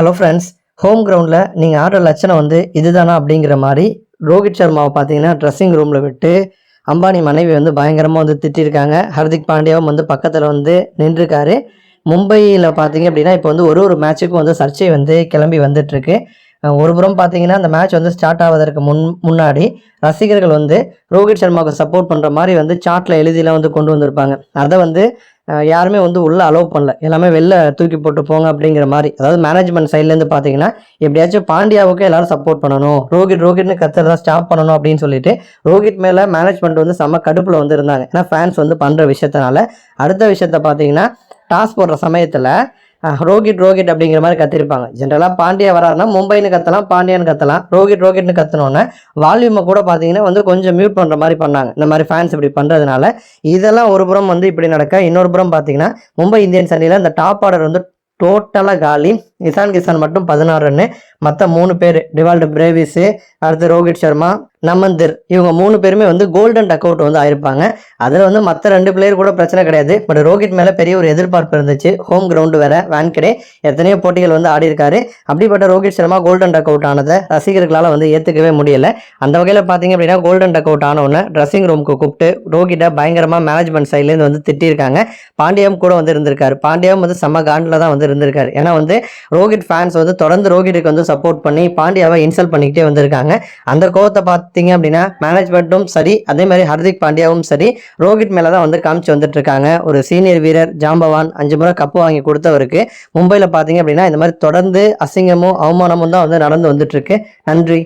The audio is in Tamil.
ஹலோ ஃப்ரெண்ட்ஸ் ஹோம் கிரவுண்டில் நீங்கள் ஆடுற லட்சணம் வந்து இதுதானா அப்படிங்கிற மாதிரி ரோஹித் சர்மாவை பார்த்தீங்கன்னா ட்ரெஸ்ஸிங் ரூமில் விட்டு அம்பானி மனைவி வந்து பயங்கரமாக வந்து திட்டிருக்காங்க. ஹர்திக் பாண்டியாவும் வந்து பக்கத்தில் வந்து நின்றுருக்காரு. மும்பையில் பார்த்தீங்க அப்படின்னா இப்போ வந்து ஒரு ஒரு மேட்சுக்கும் வந்து சர்ச்சை வந்து கிளம்பி வந்துட்டுருக்கு. ஒரு புறம் பார்த்தீங்கன்னா அந்த மேட்ச் வந்து ஸ்டார்ட் ஆவதற்கு முன் முன்னாடி ரசிகர்கள் வந்து ரோஹித் சர்மாவுக்கு சப்போர்ட் பண்ணுற மாதிரி வந்து சார்ட்டில் எழுதியெலாம் வந்து கொண்டு வந்திருப்பாங்க. அதை வந்து யாருமே வந்து உள்ளே அலோவ் பண்ணல. எல்லாமே வெளில தூக்கி போட்டு போங்க அப்படிங்கிற மாதிரி. அதாவது மேனேஜ்மெண்ட் சைட்லேருந்து பார்த்தீங்கன்னா எப்படியாச்சும் பாண்டியாவுக்கு எல்லாரும் சப்போர்ட் பண்ணணும். ரோஹித் ரோஹித்னு கத்துறதா ஸ்டாப் பண்ணணும் அப்படின்னு சொல்லிட்டு ரோஹித் மேலே மேனேஜ்மெண்ட் வந்து செம்ம கடுப்பில் வந்து இருந்தாங்க. ஏன்னா ஃபேன்ஸ் வந்து பண்ணுற விஷயத்தினால. அடுத்த விஷயத்த பார்த்தீங்கன்னா டாஸ் போடுற சமயத்தில் ரோஹித் ரோஹித் அப்படிங்கிற மாதிரி கத்திருப்பாங்க. ஜென்ரலாக பாண்டியா வராருன்னா மும்பைன்னு கத்தலாம் பாண்டியான்னு கத்தலாம். ரோஹித் ரோகிட்னு கத்தனோன்னே வால்யூமை கூட பார்த்தீங்கன்னா வந்து கொஞ்சம் மியூட் பண்ணுற மாதிரி பண்ணாங்க. இந்த மாதிரி ஃபேன்ஸ் இப்படி பண்ணுறதுனால இதெல்லாம் ஒரு புறம் வந்து இப்படி நடக்க இன்னொரு புறம் பார்த்தீங்கன்னா மும்பை இந்தியன்ஸ் அணியில் இந்த டாப் ஆர்டர் வந்து டோட்டலாக காலி. இசான் கிசான் மட்டும் பதினாறு ரன்னு மற்ற மூணு பேர் டிவால்டு பிரேவிஸு அடுத்து ரோஹித் சர்மா நமந்தர். இவங்க மூணு பேருமே வந்து கோல்டன் டக் அவுட் வந்து ஆயிருப்பாங்க. அதில் வந்து மற்ற ரெண்டு பிளேயர் கூட பிரச்சனை கிடையாது. பட் ரோஹித் மேலே பெரிய ஒரு எதிர்பார்ப்பு இருந்துச்சு. ஹோம் கிரவுண்டு வேற வேன்கடே எத்தனையோ போட்டிகள் வந்து ஆடி இருக்காரு. அப்படிப்பட்ட Rohit Sharma golden duck out ஆனதை ரசிகர்களால் வந்து ஏற்றுக்கவே முடியல. அந்த வகையில் பார்த்தீங்க அப்படின்னா கோல்டன் டக் அவுட் ஆனவுடனே ட்ரெஸ்ஸிங் ரூமுக்கு கூப்பிட்டு ரோஹிட்டை பயங்கரமாக மேனேஜ்மெண்ட் சைட்லேருந்து வந்து திட்டியிருக்காங்க. பாண்டியம் கூட வந்து இருந்திருக்காரு. பாண்டியம் வந்து செம்ம காண்டில் தான் வந்து இருந்திருக்காரு. ஏன்னா வந்து ரோஹித் ஃபேன்ஸ் வந்து தொடர்ந்து ரோஹித்துக்கு வந்து சப்போர்ட் பண்ணி பாண்டியாவை இன்சல்ட் பண்ணிக்கிட்டே வந்திருக்காங்க. அந்த கோவத்தை பார்த்தீங்க அப்படின்னா மேனேஜ்மெண்ட்டும் சரி அதே மாதிரி ஹர்திக் பாண்டியாவும் சரி ரோஹித் மேலே தான் வந்து காமிச்சு வந்துட்டு இருக்காங்க. ஒரு சீனியர் வீரர் ஜாம்பவான் அஞ்சு முறை கப்பு வாங்கி கொடுத்தவருக்கு. மும்பையில் பார்த்தீங்க அப்படின்னா இந்த மாதிரி தொடர்ந்து அசிங்கமும் அவமானமும் தான் வந்து நடந்து வந்துட்டு இருக்கு. நன்றி.